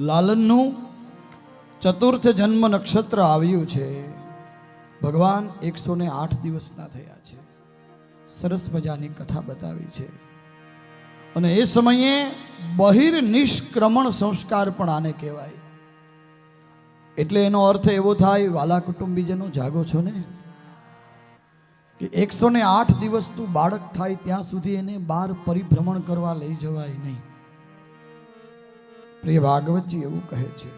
લાલનનું ચતુર્થ જન્મ નક્ષત્ર આવ્યું છે. ભગવાન એકસો ને આઠ દિવસના થયા છે. સરસ મજાની કથા બતાવી છે. અને એ સમયે બહિર નિષ્ક્રમણ સંસ્કાર પણ આને કહેવાય. એટલે એનો અર્થ એવો થાય, વાલા કુટુંબીજનો, જાગો છો ને? કે એકસો ને આઠ દિવસ તું બાળક થાય, ત્યાં સુધી એને બહાર પરિભ્રમણ કરવા લઈ જવાય નહીં. પ્રિય ભાગવતજી એવું કહે છે,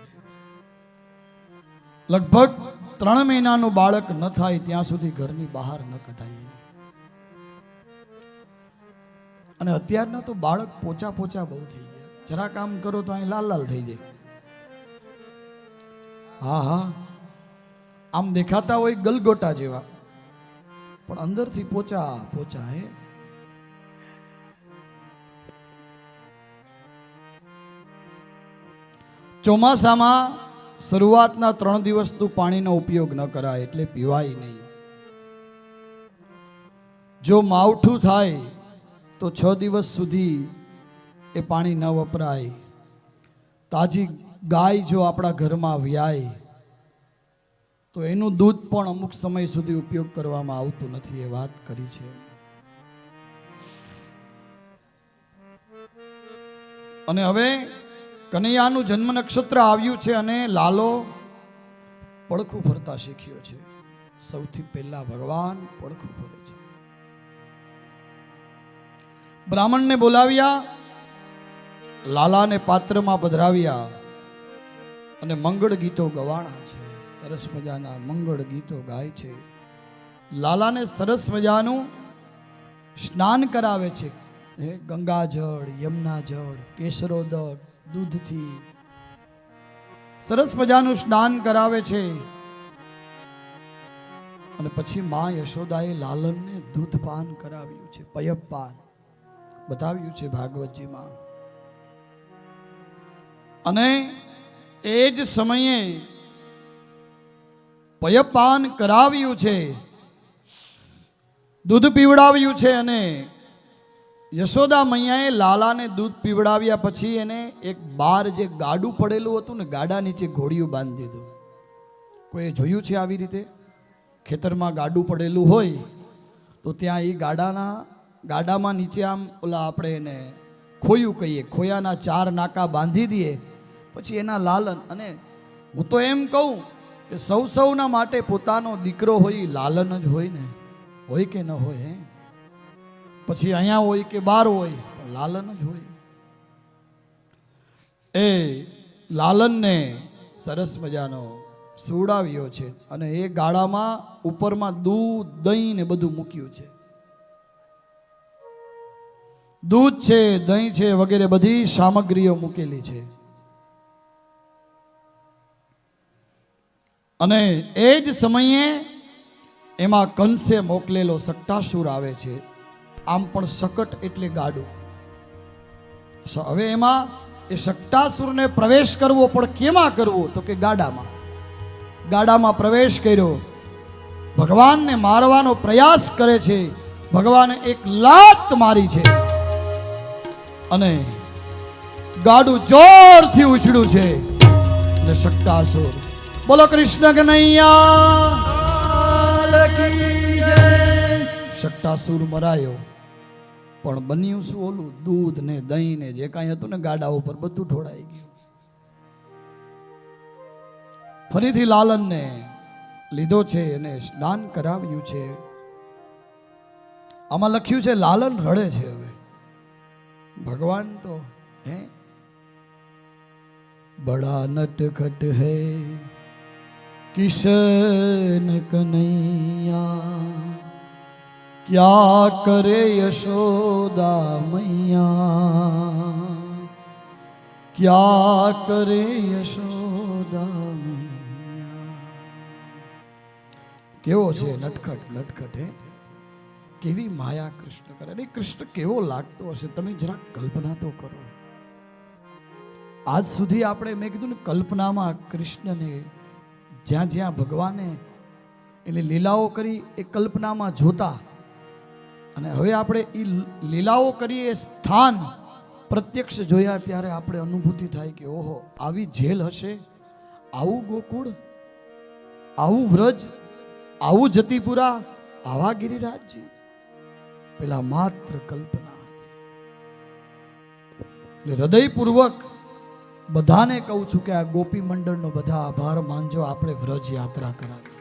લગભગ ત્રણ મહિનાનું બાળક ન થાય ત્યાં સુધી ઘરની બહાર ન કઢાય અને અત્યારના તો બાળક પોચા પોચા બહુ થઈ ગયા. જરા કામ કરો તો અહીં લાલ લાલ થઈ જાય. હા હા. આમ દેખાતા હોય ગલગોટા જેવા. પણ અંદરથી પોચા પોચા, હે? ચોમાસામાં શરૂઆતના ત્રણ દિવસ તું પાણીનો ઉપયોગ ન કરાય, એટલે પીવાય નહીં. જો માવઠું થાય, તો છ દિવસ સુધી એ પાણી ન વપરાય. તાજી ગાય જો આપણા ઘરમાં વ્યાય, તો એનું દૂધ પણ અમુક સમય સુધી ઉપયોગ કરવામાં આવતું નથી એ વાત કરી છે. અને હવે કનૈયાનું જન્મ નક્ષત્ર આવ્યું છે અને લાલો પડખું ફરતા શીખ્યો છે. સૌથી પહેલા ભગવાન પડખું ફરે છે. બ્રાહ્મણને બોલાવ્યા, લાલાને પાત્રમાં પધરાવ્યા અને મંગળ ગીતો ગવાણા છે. સરસ મજાના મંગળ ગીતો ગાય છે. લાલાને સરસ મજાનું સ્નાન કરાવે છે. ગંગાજળ યમુના જળ કેસરોદક દૂધથી. સરસ મજાનું સ્નાન કરાવે છે. અને પછી મા યશોદાએ લાલનને દૂધપાન કરાવ્યું છે પયપાન બતાવ્યું છે ભાગવતજીમાં. અને એ જ સમયે પયપાન કરાવ્યું છે, દૂધ પીવડાવ્યું છે અને યશોદા મૈયાએ લાલાને દૂધ પીવડાવ્યા પછી એને એક બાર જે ગાડું પડેલું હતું ને, ગાડા નીચે ઘોડિયું બાંધી દીધું. કોઈએ જોયું છે આવી રીતે? ખેતરમાં ગાડું પડેલું હોય, તો ત્યાં એ ગાડાના, ગાડામાં નીચે આમ ઓલા આપણે એને ખોયું કહીએ, ખોયાના ચાર નાકા બાંધી દઈએ, પછી એના લાલન, અને હું તો એમ કહું કે સૌ સૌના માટે પોતાનો દીકરો હોય, લાલન જ હોય ને, હોય કે ન હોય, હે? પછી અહીંયા હોય કે બહાર હોય લાલન જ હોય. એ લાલનને સરસ મજાનો સુવડાવ્યો છે અને એ ગાળામાં ઉપરમાં દૂધ, દહીં ને બધું મૂક્યું છે. દૂધ છે, દહીં છે વગેરે બધી સામગ્રીઓ મૂકેલી છે. અને એ જ સમયે એમાં કંસે મોકલેલો સટ્ટાસુર આવે છે. આમ પણ સકટ એટલે ગાડું. હવે એમાં એ સટ્ટાસુરને પ્રવેશ કરવો પણ કેમાં કરવો? તો કે ગાડામાં. ગાડામાં પ્રવેશ કર્યો. ભગવાનને મારવાનો પ્રયાસ કરે છે. ભગવાને એક લાત મારી છે. અને ગાડું જોરથી ઉછળ્યું છે. અને સટ્ટાસુર. બોલો કૃષ્ણ કનૈયા. સટ્ટાસુર મરાયો. પણ બન્યું શું ઓલું? દૂધ ને દહીં ને જે કાંઈ હતું ને ગાડા ઉપર બધું ઢોળાઈ ગયું. ફરીથી લાલનને લીધો છે અને સ્નાન કરાવ્યું છે. આમાં લખ્યું છે, લાલન રડે છે હવે. ભગવાન તો, હે? બડા નટખટ હે કિશન કનૈયા. યા કરે યશોદા મૈયા ક્યા કરે યશોદા કેવો છે? નટખટ નટખટ હે? કેવી માયા કૃષ્ણ કરે? અને કૃષ્ણ કેવો લાગતો હશે? તમે જરા કલ્પના તો કરો. આજ સુધી આપણે મેં કીધું ને કલ્પનામાં કૃષ્ણને જ્યાં જ્યાં ભગવાને એટલે લીલાઓ કરી એ કલ્પનામાં જોતા અને હવે આપણે એ લીલાઓ કરીએ એ સ્થાન પ્રત્યક્ષ જોયા ત્યારે આપણે અનુભૂતિ થાય કે ઓહો, આવી જેલ હશે, આવું ગોકુળ, આવું વ્રજ, આવું જતીપુરા, આવા ગિરિરાજજી. પેલા માત્ર કલ્પના એટલે હૃદયપૂર્વક બધાને કહું છું કે આ ગોપી મંડળનો બધા આભાર માનજો, આપણે વ્રજ યાત્રા કરાવી.